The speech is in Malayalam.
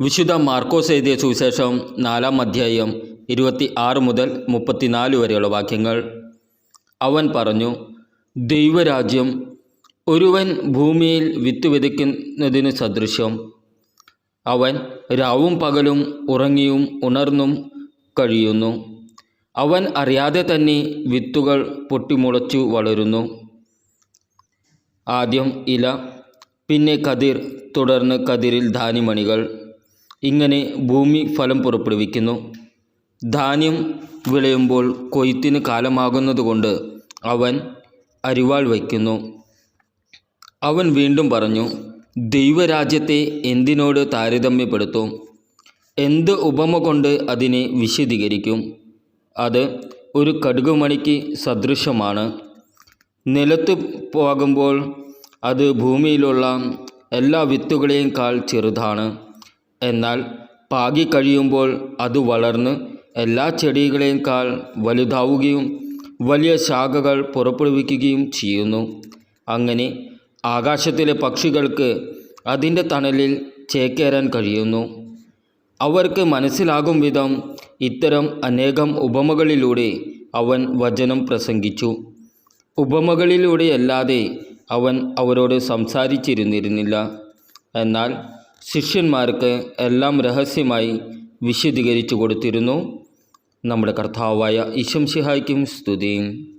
വിശുദ്ധ മാർക്കോസ് എഴുതിയ സുവിശേഷം നാലാം അധ്യായം ഇരുപത്തി ആറ് മുതൽ മുപ്പത്തിനാല് വരെയുള്ള വാക്യങ്ങൾ. അവൻ പറഞ്ഞു ദൈവരാജ്യം ഒരുവൻ ഭൂമിയിൽ വിത്ത് വിതയ്ക്കുന്നതിന് സദൃശ്യം. അവൻ രാവും പകലും ഉറങ്ങിയും ഉണർന്നും കഴിയുന്നു. അവൻ അറിയാതെ തന്നെ വിത്തുകൾ പൊട്ടിമുളച്ചു വളരുന്നു. ആദ്യം ഇല പിന്നെ കതിർ തുടർന്ന് കതിരിൽ ധാന്യമണികൾ. ഇങ്ങനെ ഭൂമി ഫലം പുറപ്പെടുവിക്കുന്നു. ധാന്യം വിളയുമ്പോൾ കൊയ്ത്തിന് കാലമാകുന്നതുകൊണ്ട് അവൻ അരിവാൾ വയ്ക്കുന്നു. അവൻ വീണ്ടും പറഞ്ഞു ദൈവരാജ്യത്തെ എന്തിനോട് താരതമ്യപ്പെടുത്തും? എന്ത് ഉപമ കൊണ്ട് അതിനെ വിശദീകരിക്കും? അത് ഒരു കടുകുമണിക്ക് സദൃശമാണ്. നിലത്ത് പോകുമ്പോൾ അത് ഭൂമിയിലുള്ള എല്ലാ വിത്തുകളെയും ചെറുതാണ്. എന്നാൽ പാകി കഴിയുമ്പോൾ അത് വളർന്ന് എല്ലാ ചെടികളേക്കാൾ വലുതാവുകയും വലിയ ശാഖകൾ പുറപ്പെടുവിക്കുകയും ചെയ്യുന്നു. അങ്ങനെ ആകാശത്തിലെ പക്ഷികൾക്ക് അതിന്റെ തണലിൽ ചേക്കേറാൻ കഴിയുന്നു. അവർക്ക് മനസ്സിലാകും വിധം ഇത്തരം അനേകം ഉപമകളിലൂടെ അവൻ വചനം പ്രസംഗിച്ചു. ഉപമകളിലൂടെയല്ലാതെ അവൻ അവരോട് സംസാരിച്ചിരുന്നിരുന്നില്ല. എന്നാൽ ശിഷ്യന്മാർക്ക് എല്ലാം രഹസ്യമായി വിശദീകരിച്ചു കൊടുത്തിരുന്നു. നമ്മുടെ കർത്താവായ ഇശംഷിഹായ്ക്കും സ്തുതിയും.